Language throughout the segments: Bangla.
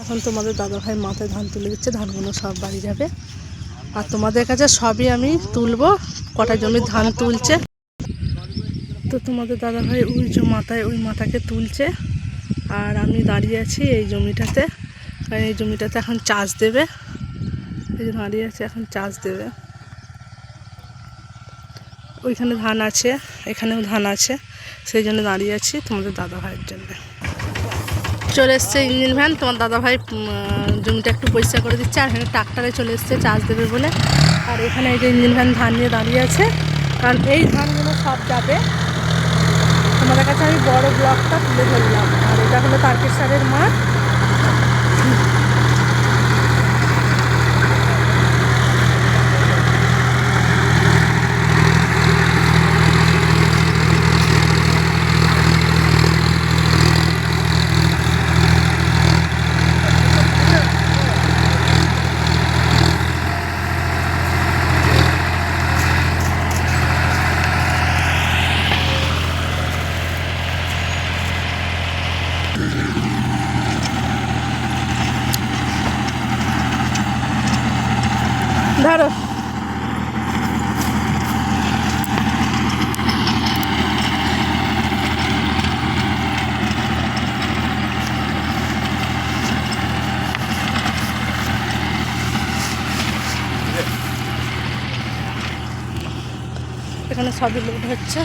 এখন তোমাদের দাদা ভাই মাথায় ধান তুলে দিচ্ছে, ধানগুলো সব বাড়ি যাবে। আর তোমাদের কাছে সবই আমি তুলবো, কটা জমির ধান তুলছে। তো তোমাদের দাদা ভাই ওই যে মাথায়, ওই মাথাকে তুলছে। আর আমি দাঁড়িয়ে আছি এই জমিটাতে। কারণ এই জমিটাতে এখন চাষ দেবে। এই যে দাঁড়িয়ে আছে, এখন চাষ দেবে। ওইখানে ধান আছে, এখানেও ধান আছে। সেই জন্য দাঁড়িয়ে আছি তোমাদের দাদা ভাইয়ের জন্য। চলে এসছে ইঞ্জিন ভ্যান। তোমার দাদা ভাই জমিটা একটু পরিষ্কার করে দিচ্ছে, আর এখানে ট্রাক্টারে চলে এসছে চার্জ দেবে বলে। আর এখানে এই যে ইঞ্জিন ভ্যান ধান নিয়ে দাঁড়িয়ে আছে। কারণ এই ধানগুলো সব যাবে। তোমাদের কাছে আমি বড় ব্লকটা তুলে ধরলাম। আর এটা হলো তারকেশ্বরের মাঠ। ধরো। এখানে সবই লোড হচ্ছে।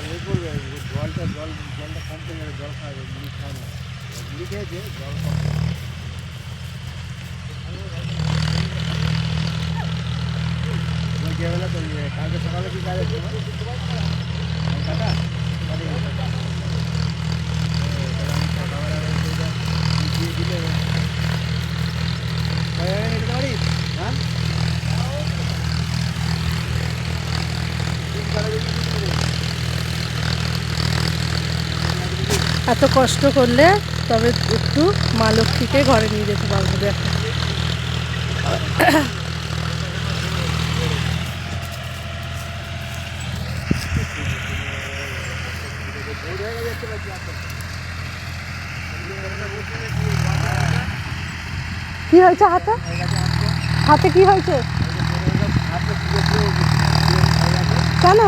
তোমার এ করবে জলটা জল জলটা কম করে গেলে জল খাবে মুড়ি খায় না। মুড়ি খেয়েছে জল কম তোমার তো ইয়ে, কালকে সকালে কি কাজ তোমার কাটা বাড়ি গেছে। এ, তাহলে আমি সকালবেলা ওইটা মিশিয়ে দিলে হয়ে গেছে নাকি তোমারই? হ্যাঁ তিন কাটা যদি কিছু নেই। এত কষ্ট করলে তবে একটু মা লক্ষ্মীকে ঘরে নিয়ে যেতে পারব দেখো। কি হয়েছে হাতে? হাতে কি হয়েছে? কেন?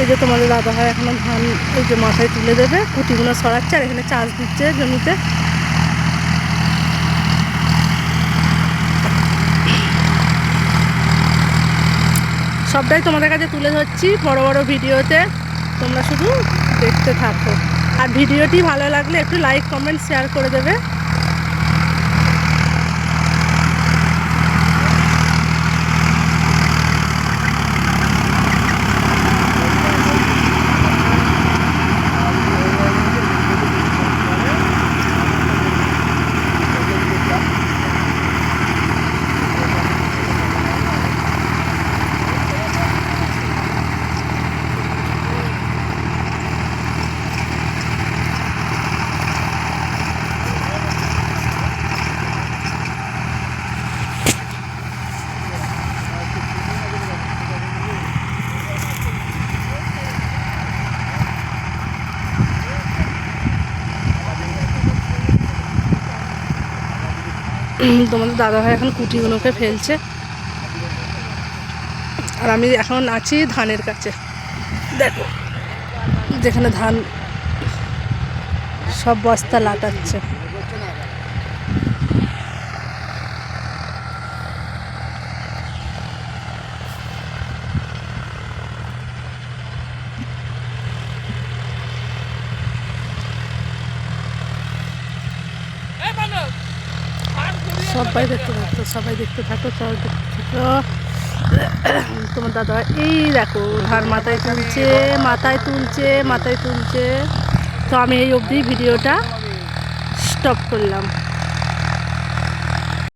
এই যে তোমাদের দাদা হয় এখনও ধান এই যে মাথায় তুলে দেবে কুটিগুলো সরাচ্ছে আর এখানে চাষ দিচ্ছে জমিতে। সবটাই তোমাদের কাছে তুলে ধরছি বড় বড় ভিডিওতে, তোমরা শুধু দেখতে থাকো। আর ভিডিওটি ভালো লাগলে একটু লাইক কমেন্ট শেয়ার করে দেবে। তোমাদের দাদা ভাই এখন কুটিগুলোকে ফেলছে। আর আমি এখন আছি ধানের কাছে। দেখো, যেখানে ধান সব বস্তা লাটাচ্ছে। সবাই দেখতে থাকতো সবাই দেখতে থাকো, সবাই দেখতে থাকো। তোমার দাদা, এই দেখো ধান মাথায় তুলছে মাথায় তুলছে মাথায় তুলছে। তো আমি এই অবধি ভিডিওটা স্টপ করলাম।